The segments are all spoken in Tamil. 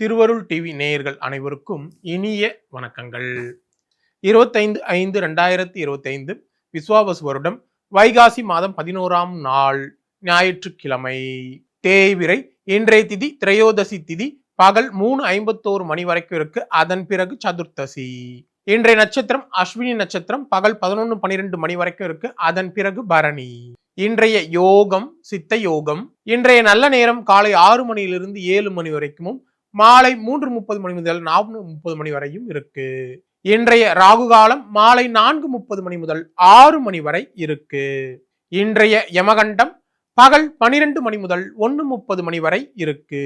திருவருள் டிவி நேயர்கள் அனைவருக்கும் இனிய வணக்கங்கள். இருபத்தைந்து ஐந்து ரெண்டாயிரத்தி இருபத்தைந்து விஸ்வாவசு வருடம் வைகாசி மாதம் பதினோராம் நாள் ஞாயிற்றுக்கிழமை. தேய்விரை இன்றைய திதி திரையோதசி திதி பகல் மூணு ஐம்பத்தோரு மணி வரைக்கும் இருக்கு. அதன் பிறகு சதுர்த்தசி. இன்றைய நட்சத்திரம் அஸ்வினி நட்சத்திரம் பகல் பதினொன்று பன்னிரெண்டு மணி வரைக்கும் இருக்கு. அதன் பிறகு பரணி. இன்றைய யோகம் சித்த யோகம். இன்றைய நல்ல நேரம் காலை ஆறு மணியிலிருந்து ஏழு மணி வரைக்கும் மாலை மூன்று முப்பது மணி முதல் நான்கு முப்பது மணி வரையும் இருக்கு. இன்றைய ராகு காலம் மாலை நான்கு முப்பது மணி முதல் ஆறு மணி வரை இருக்கு. இன்றைய யமகண்டம் பகல் பனிரெண்டு மணி முதல் ஒன்று முப்பது மணி வரை இருக்கு.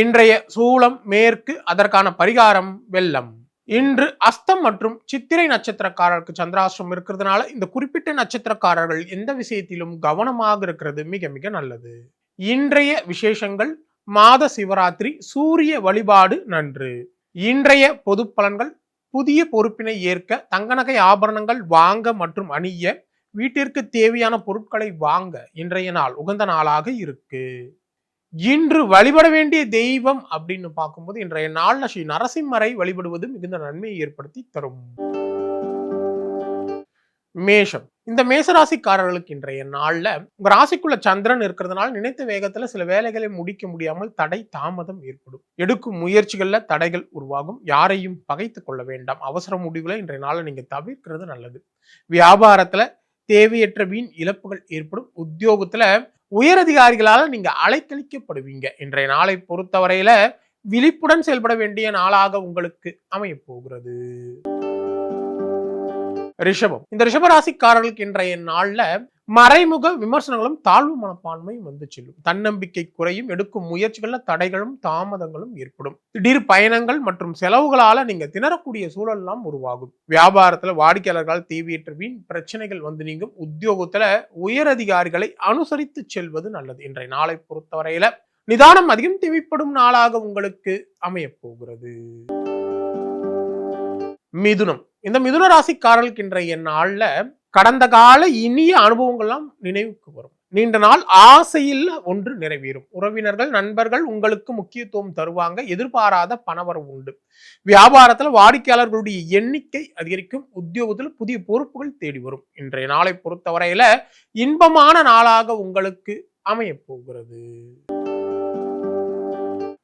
இன்றைய சூளம் மேற்கு அதற்கான பரிகாரம் வெள்ளம். இன்று அஸ்தம் மற்றும் சித்திரை நட்சத்திரக்காரருக்கு சந்திராசிரம் இருக்கிறதுனால இந்த குறிப்பிட்ட நட்சத்திரக்காரர்கள் எந்த விஷயத்திலும் கவனமாக இருக்கிறது மிக மிக நல்லது. இன்றைய விசேஷங்கள் மாத சிவராத்திரி சூரிய வழிபாடு நன்று. இன்றைய பொது பலன்கள் புதிய பொறுப்பினை ஏற்க தங்கநகை ஆபரணங்கள் வாங்க மற்றும் அணிய வீட்டிற்கு தேவையான பொருட்களை வாங்க இன்றைய நாள் உகந்த நாளாக இருக்கு. இன்று வழிபட வேண்டிய தெய்வம் அப்படின்னு பார்க்கும்போது இன்றைய நாள் ஸ்ரீ நரசிம்மரை வழிபடுவது மிகுந்த நன்மையை ஏற்படுத்தி தரும். மேஷம். இந்த மேசராசிக்காரர்களுக்கு இன்றைய நாளில் உங்க ராசிக்குள்ள சந்திரன் இருக்கிறதுனால நினைத்த வேகத்துல சில வேலைகளை முடிக்க முடியாமல் தடை தாமதம் ஏற்படும். எடுக்கும் முயற்சிகள்ல தடைகள் உருவாகும். யாரையும் பகைத்து கொள்ள வேண்டாம். அவசர முடிவுல இன்றைய நாளை நீங்க தவிர்க்கிறது நல்லது. வியாபாரத்துல தேவையற்ற வீண் இழப்புகள் ஏற்படும். உத்தியோகத்துல உயரதிகாரிகளால நீங்க அலைக்கழிக்கப்படுவீங்க இன்றைய நாளை பொறுத்தவரையில விழிப்புடன் செயல்பட வேண்டிய நாளாக உங்களுக்கு அமைய போகிறது. ரிஷபம். இந்த ரிஷபராசிக்காரர்களுக்கு இன்றைய நாள்ல மறைமுக விமர்சனங்களும் தாழ்வு மனப்பான்மையும் வந்து செல்லும். தன்னம்பிக்கை குறையும் எடுக்கும் முயற்சிகள்ல தடைகளும் தாமதங்களும் ஏற்படும். திடீர் பயணங்கள் மற்றும் செலவுகளால நீங்க திணறக்கூடிய சூழல்லாம் உருவாகும். வியாபாரத்துல வாடிக்கையாளர்களால் தேவையற்ற வீண் பிரச்சனைகள் வந்து நீங்கும். உத்தியோகத்துல உயரதிகாரிகளை அனுசரித்து செல்வது நல்லது. இன்றைய நாளை பொறுத்தவரையில நிதானம் அதிகம் தேவைப்படும் நாளாக உங்களுக்கு அமைய போகிறது. மிதுனம். இந்த மிதுன ராசிக்காரர்களுக்கு இன்றைய நாளில் கடந்த கால இனிய அனுபவங்கள்லாம் நினைவுக்கு வரும். நீண்ட நாள் ஆசையில் ஒன்று நிறைவேறும். உறவினர்கள் நண்பர்கள் உங்களுக்கு முக்கியத்துவம் தருவாங்க. எதிர்பாராத பணவரவு உண்டு. வியாபாரத்தில் வாடிக்கையாளர்களுடைய எண்ணிக்கை அதிகரிக்கும். உத்தியோகத்தில் புதிய பொறுப்புகள் தேடி வரும். இன்றைய நாளை பொறுத்தவரையில இன்பமான நாளாக உங்களுக்கு அமையப் போகிறது.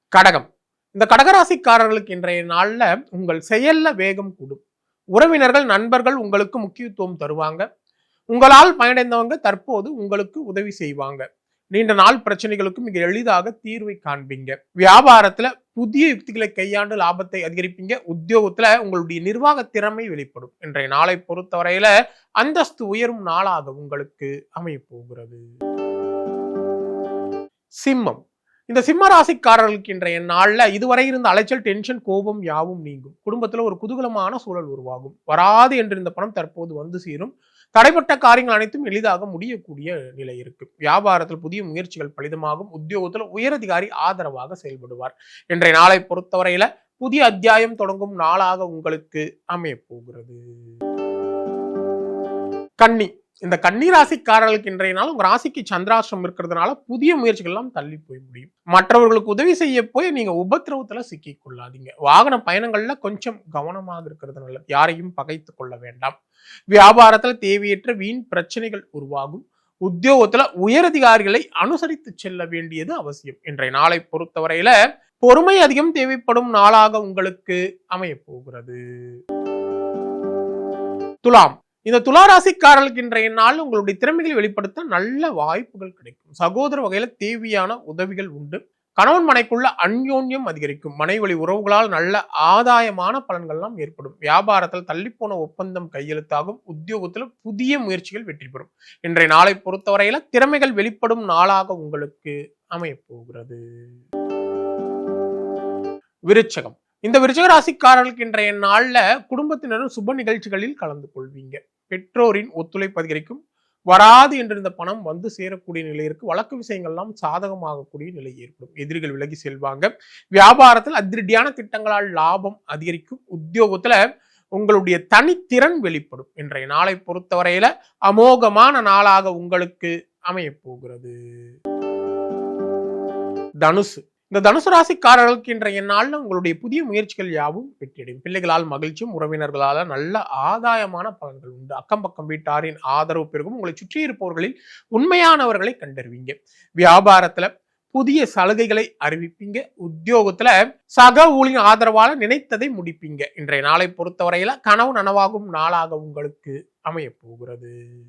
கடகம். இந்த கடகராசிக்காரர்களுக்கு இன்றைய நாளில் உங்கள் செயல்ல வேகம் கூடும். உறவினர்கள் நண்பர்கள் உங்களுக்கு முக்கியத்துவம் தருவாங்க. உங்களால் பயனடைந்தவங்க தற்போது உங்களுக்கு உதவி செய்வாங்க. நீண்ட நாள் பிரச்சனைகளுக்கு மிக எளிதாக தீர்வை காண்பீங்க. வியாபாரத்துல புதிய யுக்திகளை கையாண்டு லாபத்தை அதிகரிப்பீங்க. உத்தியோகத்துல உங்களுடைய நிர்வாக திறமை வெளிப்படும். இன்றைய நாளை பொறுத்தவரையில அந்தஸ்து உயரும் நாளாக உங்களுக்கு அமைய போகிறது சிம்மம். இந்த சிம்ம ராசிக்காரர்களுக்கு இன்றைய நாளில் இதுவரை இருந்த அலைச்சல் டென்ஷன் கோபம் யாவும் நீங்கும். குடும்பத்தில் ஒரு குதூகலமான சூழல் உருவாகும். வராது என்றிருந்த பணம் தற்போது வந்து சேரும். தடைப்பட்ட காரியங்கள் அனைத்தும் எளிதாக முடியக்கூடிய நிலை இருக்கு. வியாபாரத்தில் புதிய முயற்சிகள் பலிதமாகும். உத்தியோகத்தில் உயரதிகாரி ஆதரவாக செயல்படுவார். இன்றைய நாளை பொறுத்தவரையில புதிய அத்தியாயம் தொடங்கும் நாளாக உங்களுக்கு அமைய போகிறது. கன்னி. இந்த கன்னிராசிக்காரர்களுக்கு இன்றைய நாள் உங்க ராசிக்கு சந்திராசிரம் இருக்கிறதுனால புதிய முயற்சிகள் எல்லாம் தள்ளி போய் முடியும். மற்றவர்களுக்கு உதவி செய்ய போய் நீங்க உபத்திரவத்துல சிக்கி கொள்ளாதீங்க. வாகன பயணங்கள்ல கொஞ்சம் கவனமாக இருக்கிறது நல்லது. யாரையும் பகைத்து கொள்ள வேண்டாம். வியாபாரத்துல தேவையற்ற வீண் பிரச்சனைகள் உருவாகும். உத்தியோகத்துல உயரதிகாரிகளை அனுசரித்து செல்ல வேண்டியது அவசியம். இன்றைய நாளை பொறுத்தவரையில பொறுமை அதிகம் தேவைப்படும் நாளாக உங்களுக்கு அமைய போகிறது. துலாம். இந்த துளாராசிக்காரர்களுக்கு இன்றைய நாள் உங்களுடைய திறமைகளை வெளிப்படுத்த நல்ல வாய்ப்புகள் கிடைக்கும். சகோதர வகையில தேவையான உதவிகள் உண்டு. கணவன் மனைக்குள்ள அந்யோன்யம் அதிகரிக்கும். மனைவழி உறவுகளால் நல்ல ஆதாயமான பலன்கள்லாம் ஏற்படும். வியாபாரத்தில் தள்ளிப்போன ஒப்பந்தம் கையெழுத்தாகும். உத்தியோகத்தில் புதிய முயற்சிகள் வெற்றி பெறும். இன்றைய நாளை பொறுத்தவரையில திறமைகள் வெளிப்படும் நாளாக உங்களுக்கு அமையப்போகிறது. விருச்சகம். இந்த விருச்சகராசிக்காரர்களுக்கு இன்றைய நாளில் குடும்பத்தினரும் சுப நிகழ்ச்சிகளில் கலந்து கொள்வீங்க. பெற்றோரின் ஒத்துழைப்பு அதிகரிக்கும். வராது என்றிருந்த பணம் வந்து சேரக்கூடிய நிலை இருக்கு. வழக்கு விஷயங்கள்லாம் சாதகமாகக்கூடிய நிலை ஏற்படும். எதிரிகள் விலகி செல்வாங்க. வியாபாரத்தில் அதிரடியான திட்டங்களால் லாபம் அதிகரிக்கும். உத்தியோகத்துல உங்களுடைய தனித்திறன் வெளிப்படும். இன்றைய நாளை பொறுத்தவரையில அமோகமான நாளாக உங்களுக்கு அமைய போகிறது. தனுசு. இந்த தனுசு ராசிக்காரர்களுக்கு இன்றைய நாளில் உங்களுடைய புதிய முயற்சிகள் யாவும் வெற்றியடையும். பிள்ளைகளால் மகிழ்ச்சியும் உறவினர்களால் நல்ல ஆதாயமான பலன்கள் உண்டு. அக்கம் பக்கம் வீட்டாரின் ஆதரவு பெருகும். உங்களை சுற்றி இருப்பவர்களில் உண்மையானவர்களை கண்டறிவீங்க. வியாபாரத்துல புதிய சலுகைகளை அறிவிப்பீங்க. உத்தியோகத்துல சக ஊழியின் ஆதரவால நினைத்ததை முடிப்பீங்க. இன்றைய நாளை பொறுத்தவரையில கனவு நனவாகும் நாளாக உங்களுக்கு அமைய போகிறது.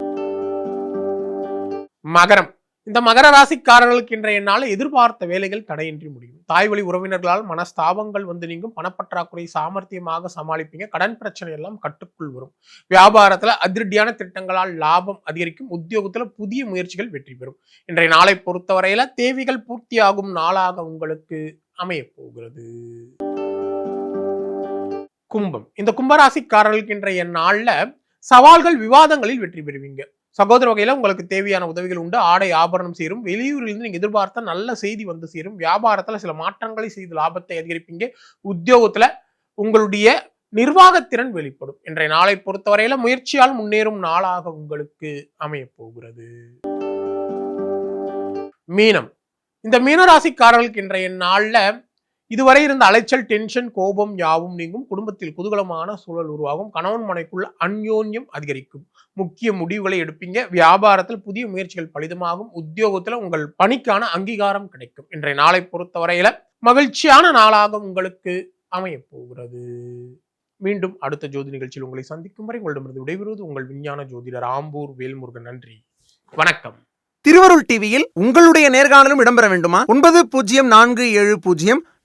மகரம். இந்த மகர ராசிக்காரர்களுக்கு இன்றைய நாள் எதிர்பார்த்த வேலைகள் தடையின்றி முடியும். தாய் வழி உறவினர்களால் மனஸ்தாபங்கள் வந்து நீங்கும் பணப்பற்றாக்குறை சாமர்த்தியமாக சமாளிப்பீங்க கடன் பிரச்சனை எல்லாம் கட்டுக்குள் வரும். வியாபாரத்தில் அதிரடியான திட்டங்களால் லாபம் அதிகரிக்கும் உத்தியோகத்தில் புதிய முயற்சிகள் வெற்றி பெறும். இன்றைய நாளை பொறுத்தவரையில தேவைகள் பூர்த்தியாகும் நாளாக உங்களுக்கு அமைய போகிறது. கும்பம். இந்த கும்பராசிக்காரர்களுக்கு இன்றைய நாளில் சவால்கள் விவாதங்களில் வெற்றி பெறுவீங்க. சகோதர வகையில் உங்களுக்கு தேவையான உதவிகள் உண்டு. ஆடை ஆபரணம் சேரும். வெளியூரிலிருந்து நீங்கள் எதிர்பார்த்த நல்ல செய்தி வந்து சேரும். வியாபாரத்தில் சில மாற்றங்களை செய்து லாபத்தை அதிகரிப்பீங்க. உத்தியோகத்தில் உங்களுடைய நிர்வாகத்திறன் வெளிப்படும். இன்றைய நாளை பொறுத்தவரையில முயற்சியால் முன்னேறும் நாளாக உங்களுக்கு அமைய போகிறது மீனம். இந்த மீனராசிக்காரர்களுக்கு இன்றைய நாளில் இதுவரை இருந்த அலைச்சல் டென்ஷன் கோபம் யாவும் நீங்கும் குடும்பத்தில் குதூகலமான சூழல் உருவாகும். கணவன் மனைக்குள்ள அந்யோன்யம் அதிகரிக்கும். முக்கிய முடிவுகளை எடுப்பீங்க. வியாபாரத்தில் புதிய முயற்சிகள் பலிதமாகும். உத்தியோகத்தில் உங்கள் பணிக்கான அங்கீகாரம் கிடைக்கும். இன்றைய நாளை பொறுத்தவரையில மகிழ்ச்சியான நாளாக உங்களுக்கு அமையப் போகிறது. மீண்டும் அடுத்த ஜோதி நிகழ்ச்சியில் உங்களை சந்திக்கும் வரை உங்களிடமிருந்து விடைபெறுவது உங்கள் விஞ்ஞான ஜோதிடர் ஆம்பூர் வேல்முருகன். நன்றி. வணக்கம். திருவருள் டிவியில் உங்களுடைய நேர்காணலும் இடம்பெற வேண்டுமா? ஒன்பது பூஜ்ஜியம் நான்கு ஏழு பூஜ்ஜியம்